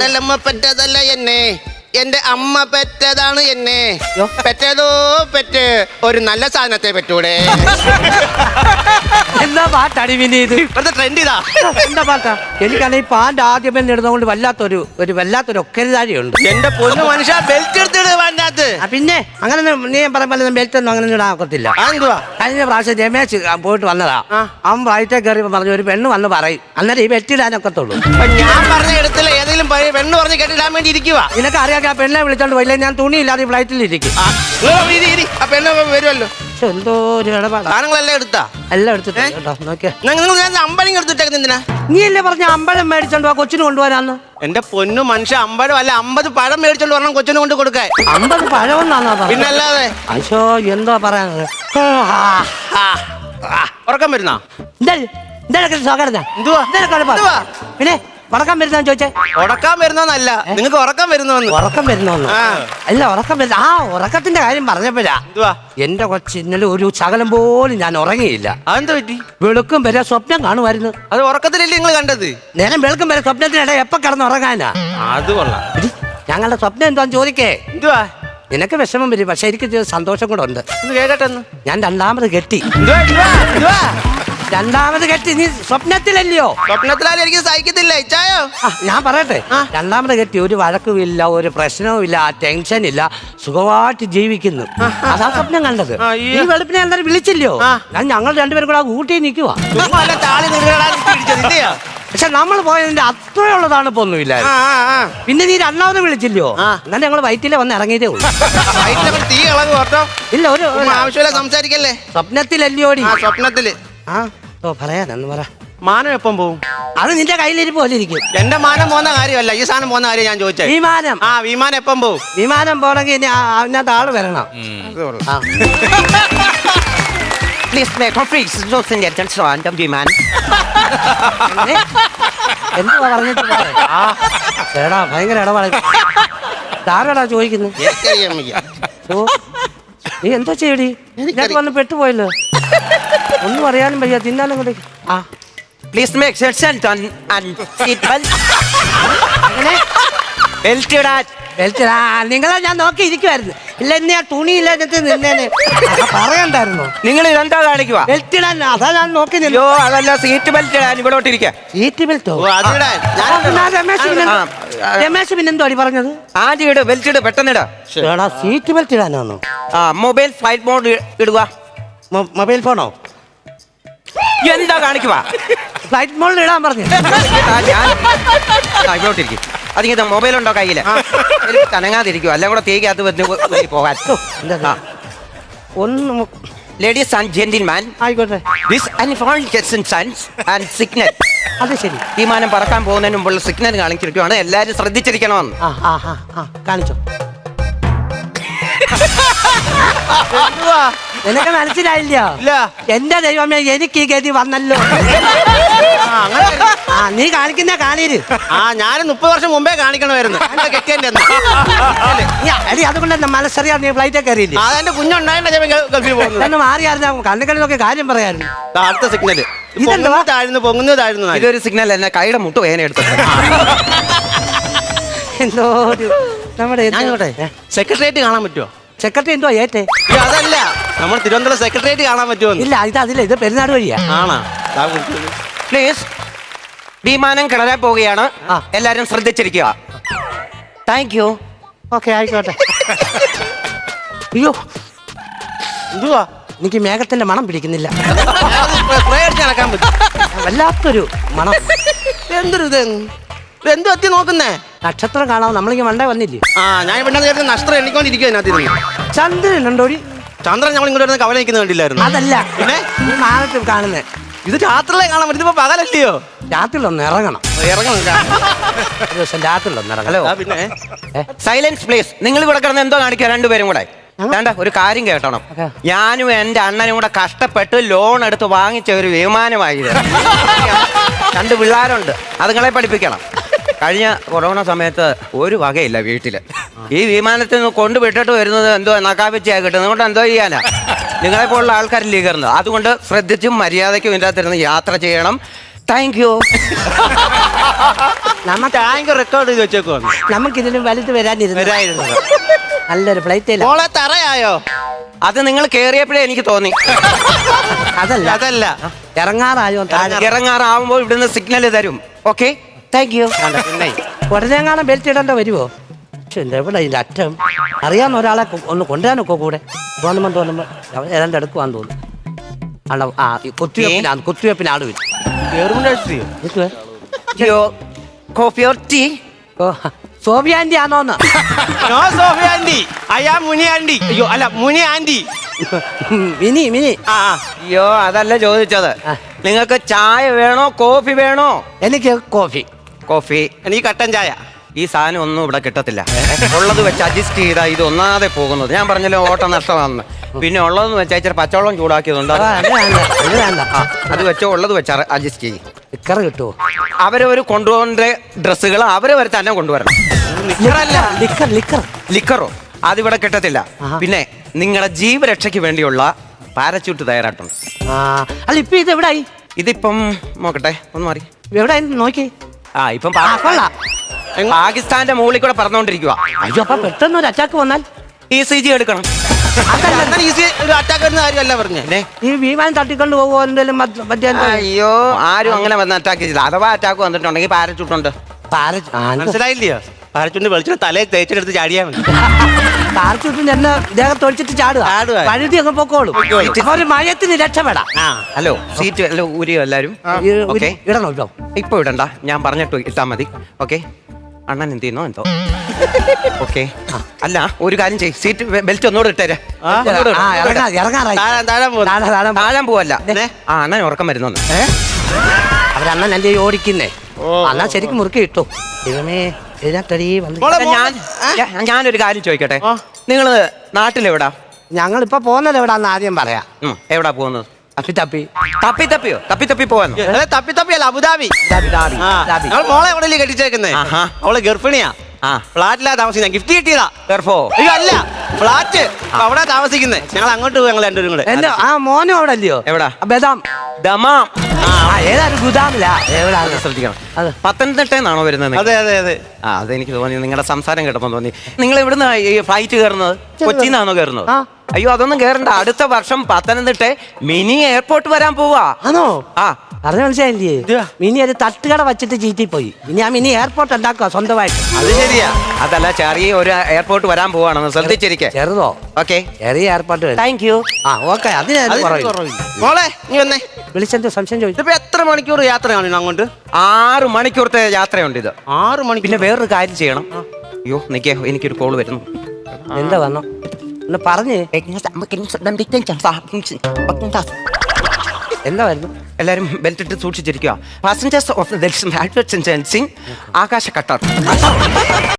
കടലമ്മ പെറ്റതല്ല എന്നെ. എന്റെ അമ്മ പെറ്റതാണ് എന്നെ. പെറ്റതോ പെറ്റ്. ഒരു നല്ല സാധനത്തെ പെറ്റൂടെ. എന്താ പാട്ടാണ് ഇത്? ഇപ്പോഴത്തെ ട്രെൻഡ് ഇതാ? എന്താ പാട്ടാ? എനിക്കാണെങ്കിൽ പാന്റ് ആദ്യമേ നേടുന്നതുകൊണ്ട് വല്ലാത്തൊരു ഒരു വല്ലാത്തൊരു ഒക്കരുതാഴിയുണ്ട് എന്റെ പൊന്നു മനുഷ്യ ബെൽറ്റ് എടുത്തിട്ട് വേണ്ടാത്ത പിന്നെ അങ്ങനെ നീ പറയുമ്പോൾ ബെൽറ്റ് ഒന്നും അങ്ങനെ ഇടാൻ ഒക്കത്തില്ല. കഴിഞ്ഞ പ്രാവശ്യം രമേശ് പോയിട്ട് വന്നതാ. അവൻ വയറ്റേ കയറി പറഞ്ഞു ഒരു പെണ്ണ് വന്ന് പറയും. അന്നേരം ഈ ബെൽറ്റ് ഇടാനൊക്കത്തുള്ളൂ. ഞാൻ പറഞ്ഞ ഇടത്തില്ല പയ്യ- പെണ്ണ് പറഞ്ഞ് കെട്ടിടാൻ വേണ്ടി ഇരിക്കുക നിനക്ക് അറിയാം ആ പെണ്ണെ വിളിച്ചോണ്ട് പോയില്ലേ ഞാൻ തുണിയില്ലാതെ ഫ്ലൈറ്റിൽ ഇരിക്കും. ആ, പെണ്ണ് വരുമല്ലോ എന്തോ ഒരു സാധനങ്ങളെല്ലാം എടുത്താ? എല്ലാം എടുത്തിട്ട് കേട്ടോ. നോക്കിയാ. നിങ്ങൾ ഞാൻ അമ്പലം എടുത്തിട്ടേക്കുന്ന എന്തിനാ നീ അല്ലേ പറഞ്ഞ അമ്പലം മേടിച്ചോണ്ട് കൊച്ചിന് കൊണ്ടുപോകാനാന്ന് എന്റെ പൊന്നു മനുഷ്യ അമ്പഴം അല്ല അമ്പത് പഴം മേടിച്ചോണ്ട് വരണം കൊച്ചിനെ കൊണ്ട് കൊടുക്കാൻ. അമ്പത് പറഞ്ഞത്? പിന്നല്ലാതെ? അശോ എന്തോ പറയാനത്? ഉറക്കം വരുന്നാ? എന്തുവാ? പിന്നെ ഉറക്കം വരുന്ന ചോദിച്ചേ? ഉറക്കാൻ വരുന്നോന്നല്ല. നിങ്ങൾക്ക് ഉറക്കം വരുന്നോന്ന്. ഉറക്കം വരുന്നോന്ന്. ആ. അല്ല ഉറക്കം വരുന്ന ആ ഉറക്കത്തിന്റെ കാര്യം പറഞ്ഞപ്പോഴാ. എന്തുവാ? എന്റെ കൊച്ചു ഇന്നലെ ഒരു ശകലം പോലും ഞാൻ ഉറങ്ങിയില്ല. അതെന്താ പറ്റി? വെളുക്കും വരെ സ്വപ്നം കാണുമായിരുന്നു. അത് ഉറക്കത്തിലല്ലേ നിങ്ങൾ കണ്ടത്? നേരം വെളുക്കും വരെ സ്വപ്നത്തിനിടെ എപ്പ കിടന്ന് ഉറങ്ങാനാ? അത് കൊള്ളാം. എടി, ഞങ്ങളുടെ സ്വപ്നം എന്താന്ന് ചോദിക്കേ? എന്തുവാ? നിനക്ക് വിഷമം വരും പക്ഷെ എനിക്ക് സന്തോഷം കൂടെ ഉണ്ട്. ഒന്ന് കേക്കട്ടെ ഒന്ന്. ഞാൻ രണ്ടാമത് കെട്ടി. എന്തുവാ എന്തുവാ എന്തുവാ? രണ്ടാമത് കെട്ടി. നീ സ്വപ്നത്തിലല്ലയോ? സ്വപ്നത്തിലാലും എനിക്ക് സഹിക്കത്തില്ല. ഇച്ചായോ? ആ, ഞാൻ പറയട്ടെ. രണ്ടാമത് കെട്ടി ഒരു വഴക്കുമില്ല ഒരു പ്രശ്നവുമില്ല ടെൻഷൻ ഇല്ല സുഖമായിട്ട് ജീവിക്കുന്നു. അതാ സ്വപ്നം കണ്ടത്. ഈ- വെളുപ്പിനെ എന്തായാലും വിളിച്ചില്ലയോ? ഞാൻ ഞങ്ങൾ രണ്ടുപേരും കൂടെ ഊട്ടി നിൽക്കുവാ ചുമ്മാ അല്ല താളി നിറകളാൽ പിടിച്ചത് ഇല്ലയോ? പക്ഷെ നമ്മൾ പോയതിന്റെ അത്രയുള്ള തണുപ്പൊന്നുമില്ല ആ ആ ആ. പിന്നെ നീ രണ്ടാമത് വിളിച്ചില്ലയോ? എന്നാലും എന്നാൽ ഞങ്ങൾ വയറ്റിലെ വന്ന് ഇറങ്ങിയതേ ഉള്ളൂ. വയറ്റിലൊക്കെ തീ ഇളകും കേട്ടോ? ഇല്ല ഒരു ആവശ്യമില്ല സംസാരിക്കല്ലേ? സ്വപ്നത്തിലല്ലയോടി? ആ സ്വപ്നത്തിൽ. ആ. ഓ പറയാനെന്ന് പറ. മാനം എപ്പം പോവും? അത് നിന്റെ കയ്യിലിരിപ്പ് പോലെ ഇരിക്കും. എന്റെ മാനം പോകുന്ന കാര്യമല്ല. ഈ സാധനം പോകുന്ന കാര്യം ഞാൻ ചോദിച്ചത് വിമാനം. ആ വിമാനം എപ്പം പോവും? വിമാനം പോണെങ്കിൽ ഇനി ആ- അതിനകത്ത് ആൾ വരണം. ആ. Please make a free social attention on the വിമാനം. എന്തുവാ പറഞ്ഞിട്ട് പോയെ? ആ. എടാ ഭയങ്കര ഇടപാട്. ആരാടാ ചോദിക്കുന്നത് എനിക്കറിയാൻ വയ്യ. ഓ നീ എന്തോ ചെയ്യടി? ഇതിനകത്ത് വന്ന് പെട്ടുപോയല്ലോ. ഒന്നും അറിയാനും വയ്യ. തിന്നാലും കൂടെ ആ. Please make attention on and seat belt അങ്ങനെ ഇടാൻ. ബെൽറ്റ് ആ നിങ്ങളെ ഞാൻ നോക്കി ഇരിക്കുവായിരുന്നു ഇല്ല ഇന്ന് ഞാൻ തുണിയില്ലാഞ്ഞിട്ട് നിന്നേനെ. ആ, പറയണ്ടായിരുന്നു. നിങ്ങൾ ഇതെന്താ കാണിക്കുക ബെൽറ്റ് ഇടാൻ അതാ ഞാൻ നോക്കി നിന്നു അയ്യോ അതല്ല സീറ്റ് ബെൽറ്റ് ഇടാൻ ഇവിടോട്ട് ഇരിക്കുക സീറ്റ് ബെൽറ്റോ ഓ അതിടാൻ ഞാൻ ആ, ആ രമേശ് പിന്നെ ആ, ആ. രമേശ് പിന്നെ എന്തോ അടി പറഞ്ഞത്? ആദ്യം ഇട് ബെൽറ്റ് ഇട് പെട്ടെന്ന് ഇടാ. എടാ സീറ്റ് ബെൽറ്റ് ഇടാനാണോ ആ മൊബൈൽ ഫ്ലൈറ്റ് മോഡ് ഇടുക. മൊ- മൊബൈൽ ഫോണോ? എന്താ കാണിക്കുക ഫ്ലൈറ്റ് മോളിൽ ഇടാൻ പറഞ്ഞു. ഞാൻ ഇവിടോട്ടിരിക്കും അതിങ്ങനെ മൊബൈൽ ഉണ്ടോ കയ്യിൽ തനങ്ങാതിരിക്കുക എല്ലാം കൂടെ തീക്കകത്ത് വന്ന് പോകാൻ. ഒന്ന് ലേഡീസ് ആൻഡ് ജെന്റിൽമാൻ ആയിക്കോട്ടെ. ദിസ് ആൻഡ് സിഗ്നൽ അത് ശരി. വിമാനം പറക്കാൻ പോകുന്നതിന് മുമ്പുള്ള സിഗ്നൽ കാണിച്ചിരിക്കുകയാണ് എല്ലാവരും ശ്രദ്ധിച്ചിരിക്കണമെന്ന് ആ ആ ആ ആ കാണിച്ചോ. എന്തുവാ? നിനക്ക് മനസ്സിലായില്ല? ഇല്ല. എന്റെ ദൈവമേ എനിക്ക് ഈ ഗതി വന്നല്ലോ. ആ, അങ്ങനെ ആ നീ കാണിക്കുന്ന കാണീര്. ആ ഞാനും മുപ്പത് വർഷം മുമ്പേ കാണിക്കണമായിരുന്നു. എന്റെ കെട്ടിയന്റെ അന്ന്. നീ എടി അതുകൊണ്ട് എന്നെ മനസ്സറിയാ നീ ഫ്ലൈറ്റ് കയറിയില്ലേ? അതെന്റെ കുഞ്ഞുണ്ടായിട്ട് ഞാൻ ഗ- ഗൾഫിൽ പോകുന്നത്. മാറിയായിരുന്നു കണ്ണുകളിലൊക്കെ കാര്യം പറയായിരുന്നു. ദാ അടുത്ത സിഗ്നൽ ഇതെന്തുവാ? പൊങ്ങുന്നു താഴ്ന്നു പൊങ്ങുന്നു താഴ്ന്നു നാല്. ഇതൊരു സിഗ്നൽ എന്നെ കൈയുടെ മുട്ട് വേന എടുത്തു എന്തോ ഒരു നമ്മുടെ സെക്രട്ടേറിയറ്റ് കാണാൻ പറ്റുമോ സെക്രട്ടറി എന്തോ ഏറ്റേ? അതല്ല. നമ്മൾ തിരുവനന്തപുരം സെക്രട്ടേറിയറ്റ് കാണാൻ പറ്റുമോ ഇല്ല ഇത് അതില്ല ഇത് പെരുന്നാട് വഴിയാ. ആണാ? ദാ. പ്ലീസ് വിമാനം കിടരാൻ പോവുകയാണ്. ആ. എല്ലാരും ശ്രദ്ധിച്ചിരിക്കുക. താങ്ക് യു ഓക്കെ ആയിക്കോട്ടെ. അയ്യോ. എന്തുവാ? എനിക്ക് മേഘത്തിന്റെ മണം പിടിക്കുന്നില്ല. സ്പ്രേ അടിച്ച് നടക്കാൻ പറ്റും. വല്ലാത്തൊരു മണം. എന്തൊരു ഇത് എന്ത് എത്തി നോക്കുന്നേ? നക്ഷത്രം കാണാൻ നമ്മളിങ്ങനെ മണ്ടേ വന്നില്ലേ? ആ ഞാൻ ഇവിടെ നേരത്തെ നഷ്ടം എണ്ണിക്കൊണ്ടിരിക്കും അതിനകത്ത് ചന്ദ്രൻ ഉണ്ടോടി ചന്ദ്രൻ നമ്മൾ ഇങ്ങോട്ട് വരുന്ന കവല നിൽക്കുന്ന കണ്ടില്ലായിരുന്നു? അതല്ല. പിന്നെ? ഈ കാണുന്നേ. ഇത് രാത്രിയിലെ കാണാൻ പറ്റും. ഇതിപ്പോ പകലല്ലയോ? രാത്രിയിലൊന്ന് ഇറങ്ങണം. ഇറങ്ങണം. ഒരു ദിവസം ഇറങ്ങണം. ആ, പിന്നെ? സൈലൻസ് പ്ലീസ് നിങ്ങൾ ഇവിടെ കിടന്ന് എന്തോ കാണിക്കുക? രണ്ടുപേരും കൂടെ. വേണ്ട ഒരു കാര്യം കേട്ടണം. ഓക്കേ. ഞാനും എന്റെ അണ്ണനും കൂടെ കഷ്ടപ്പെട്ട് ലോൺ എടുത്ത് വാങ്ങിച്ച ഒരു വിമാനമായി രണ്ട് പിള്ളേരുണ്ട്. അതുങ്ങളെ പഠിപ്പിക്കണം. കഴിഞ്ഞ കൊറോണ സമയത്ത് ഒരു വകയില്ല വീട്ടിൽ. ഈ വിമാനത്തിൽ നിന്ന് കൊണ്ടുവിട്ടിട്ട് വരുന്നത് എന്തോ നക്കാപ്പിച്ചയാ കിട്ടുന്നത്. അതുകൊണ്ട് എന്തോ ചെയ്യാനാ? നിങ്ങളെ പോലുള്ള ആൾക്കാരില്ലേ കയറുന്നത് അതുകൊണ്ട് ശ്രദ്ധിച്ചും മര്യാദയ്ക്കും ഇല്ലാത്തിരുന്ന് യാത്ര ചെയ്യണം. താങ്ക് യു നമ്മ ടാങ്ക് റെക്കോർഡ് ചെയ്ത് നമുക്ക് ഇതിന് വലുത് വരാനിരുന്നു. നല്ലൊരു ഫ്ലൈറ്റ് മോളെ തറയായോ? അത് നിങ്ങൾ കേറിയപ്പോഴേ എനിക്ക് തോന്നി. അതല്ല. അതല്ല. ഇറങ്ങാറായോ ഇറങ്ങാറാവുമ്പോൾ ഇവിടുന്ന് സിഗ്നൽ തരും. ഓക്കെ താങ്ക് യു പിന്നെ. ഉടനെ കാണാൻ ബെൽറ്റ് ഇടേണ്ട വരുമോ പക്ഷെ എന്താ ഇവിടെ ഇതിന്റെ അറ്റം? അറിയാവുന്ന ഒരാളെ കൊ- ഒന്ന് കൊണ്ടുവരാനൊക്കെ കൂടെ. തോന്നുമ്പോൾ തോന്നുമ്പോൾ ഏതാണ്ട് എടുക്കുവാന്ന് തോന്നുന്നു. ആണോ ആ ഈ കുത്തിവെപ്പിനാണ് കുത്തിവെപ്പിന് ആൾ വരും. എന്തുവാ? യോ കോഫി ഓർ ടീ ഓ സോഫി ആന്റി ആണോന്ന്? No Sophy anti. അയ്യാ മുനി ആന്റി. അയ്യോ അല്ല മുനി ആന്റി. Mini mini. ആ ആ. അയ്യോ അതല്ല ചോദിച്ചത്. ആ. നിങ്ങൾക്ക് ചായ വേണോ കോഫി വേണോ? എനിക്ക് കോഫി. കോഫി. എനിക്ക് കട്ടൻ ചായ. ഈ സാധനം ഒന്നും ഇവിടെ കിട്ടത്തില്ല. ഉള്ളത് വെച്ച് അഡ്ജസ്റ്റ് ചെയ്താൽ ഇത് ഒന്നാതെ പോകുന്നത്. ഞാൻ പറഞ്ഞല്ലോ ഓട്ട നഷ്ടമാണെന്ന്. പിന്നെ ഉള്ളതെന്ന് വെച്ചാൽ ഇച്ചിരി പച്ചവെള്ളം ചൂടാക്കിയതുണ്ട്. ആ, അത് വെച്ചോ ഉള്ളത് വെച്ച് അഡ്ജസ്റ്റ് ചെയ്യും. ഇക്കറ കിട്ടുമോ അവരവർ കൊണ്ടുപോകേണ്ട ഡ്രസ്സുകൾ അവരവർ തന്നെ കൊണ്ടുവരണം. നിക്കറല്ല ലിക്കർ ലിക്കർ. ലിക്കറോ? അതിവിടെ കിട്ടത്തില്ല. പിന്നെ നിങ്ങളുടെ ജീവരക്ഷയ്ക്ക് വേണ്ടിയുള്ള പാരച്യൂട്ട് തയ്യാറായിട്ടുണ്ട്. ആ അല്ല ഇപ്പൊ ഇത് എവിടായി? ഇതിപ്പം നോക്കട്ടെ ഒന്ന് മാറി. എവിടായി? നോക്കി. ആ ഇപ്പം ആ, കൊള്ളാം. പാ- പാകിസ്ഥാന്റെ മുകളിൽ കൂടെ പറന്നുകൊണ്ടിരിക്കുക അയ്യോ അപ്പൊ പെട്ടെന്ന് ഒരു അറ്റാക്ക് വന്നാൽ? ഇ സി ജി എടുക്കണം. അങ്ങനെ ഈസി ഒരു അറ്റാക്ക് വരുന്ന കാര്യമല്ല പറഞ്ഞേ. ഈ വിമാനം തട്ടിക്കൊണ്ട് പോകുമോ എന്തെങ്കിലും മറ്റ് മറ്റേ എന്തെങ്കിലും? അയ്യോ ആരും അങ്ങനെ വന്ന് അറ്റാക്ക് ചെയ്തില്ല. അഥവാ അറ്റാക്ക് വന്നിട്ടുണ്ടെങ്കിൽ പാരച്യൂട്ട് ഉണ്ട്. പാര- ആ, എന്ത്? മനസ്സിലായില്ലയോ? പാരച്ചുണ്ട് വെളിച്ചിട്ട് തലയിൽ തേച്ചെടുത്ത് ചാടിയാ മതി. പാരച്യൂട്ടിന് എന്നെ ദേഹത്ത് ഒഴിച്ചിട്ട് ചാടുക. ചാടുക. വഴുതി അങ്ങ് പൊക്കോളും. അപ്പൊ ഒരു മയത്തിന് രക്ഷപ്പെടാം. ആ ഹലോ സീറ്റ് ഹലോ ഊരിയോ എല്ലാരും? ഈ ഒരു- ഓക്കെ. ഇടണോ ഇട്ടോ ഇപ്പൊ ഇടണ്ട. ഞാൻ പറഞ്ഞിട്ട് ഇട്ടാ മതി. ഓക്കെ. അണ്ണൻ എന്ത് ചെയ്യുന്നോ? എന്തോ. ഓക്കെ. അല്ല ഒരു കാര്യം ചെയ് സീറ്റ് ബെൽറ്റ് ഒന്നുകൂടെ ഇട്ടേരെ. ആ? ഒന്നുകൂടെ ഇട്. ആ ഇറങ്ങാ ഇറങ്ങാറായി. താഴെ താഴെ പോകുന്നു താഴെ താഴെ താഴാൻ പോവല്ല. ദേ. ആ അണ്ണൻ ഉറക്കം വരുന്നു. അവരണ്ണൻ എന്റെ ഓടിക്കുന്നേ. അണ്ണാ ശരിക്കും മുറുക്കി ഇട്ടു. ദൈവമേ. ഇതിനകത്തടി വന്ന് മോളെ, ഞാൻ ഞാൻ- ഞാനൊരു കാര്യം ചോദിക്കട്ടെ? ആ. നിങ്ങൾ നാട്ടിലെവിടാ? ഞങ്ങൾ ഇപ്പൊ പോകുന്നത് എവിടാന്ന് ആദ്യം പറയാം. ഉം, എവിടാ പോകുന്നത്? തപ്പി തപ്പി. തപ്പി തപ്പിയോ? തപ്പി തപ്പി അബുദാബി. ദാബി, ആ. ദാബി. ഞങ്ങൾ മോളെ എവിടെ കെട്ടിച്ചേക്കുന്നേ? ആഹാ. അവൾ ഗർഭിണിയാ. ആ. ഫ്ലാറ്റിലാ താമസിക്കുന്ന. ഗിഫ്റ്റ് കിട്ടിയതാ. ഗർഭോ? അയ്യോ അല്ല. ഫ്ലാറ്റ്. അവിടെ താമസിക്കുന്നേ. ഞങ്ങൾ അങ്ങോട്ട് പോകും ഞങ്ങൾ രണ്ടുപേരും കൂടെ. എന്റെ ആ മോനും അവിടെ അല്ലയോ എവിടാ? ബദാം. ദമാം. ഏതാണ് ഗുദാമില്ല ശ്രദ്ധിക്കണം. അത്. വരുന്നത് നിങ്ങൾ? അതെ അതെ അതെ. ആ അതെനിക്ക് തോന്നി. നിങ്ങളുടെ സംസാരം കേട്ടപ്പോൾ തോന്നി. നിങ്ങൾ എവിടുന്ന ഈ ഫ്ലൈറ്റ് കയറുന്നത്? കൊച്ചിന്നാണോ കയറുന്നത്? ആ. അയ്യോ അതൊന്നും കേറണ്ട. അടുത്ത വർഷം പത്തനംതിട്ട മിനി എയർപോർട്ട് വരാൻ പോവാ. ആണോ? ആ. പറഞ്ഞു മനസ്സിലായില്ലേ? മിനി ഒരു തട്ടുകട വെച്ചിട്ട് ചീറ്റി പോയി. ഇനി ആ മിനി എയർപോർട്ട് ഉണ്ടാക്കുക സ്വന്തമായിട്ട്. അത് ശരിയാ. അതല്ല ചെറിയ ഒരു എയർപോർട്ട് വരാൻ പോവാണെന്ന് ശ്രദ്ധിച്ചിരിക്കെ. ചെറുതോ? ഓക്കെ. ചെറിയ എയർപോർട്ട് വരും. താങ്ക് യു ആ ഓക്കെ. അതിന്. മോളെ നീ വന്നേ. വിളിച്ചെന്റെ സംശയം ചോദിച്ചു. ഇപ്പൊ എത്ര മണിക്കൂർ യാത്രയാണ് അങ്ങോട്ട്? ആറ് മണിക്കൂറത്തെ യാത്രയുണ്ട് ഇത്. ആറ് മണിക്കൂർ. പിന്നെ വേറൊരു കാര്യം ചെയ്യണം. അയ്യോ നിക്കേ എനിക്കൊരു കോൾ വരുന്നു. എന്താ വന്നു? ഒന്ന് പറഞ്ഞ് എന്താ വരുന്നു എല്ലാരും ബെൽറ്റ് ഇട്ട് സൂക്ഷിച്ചിരിക്കുക passengers of the Akasa cutter.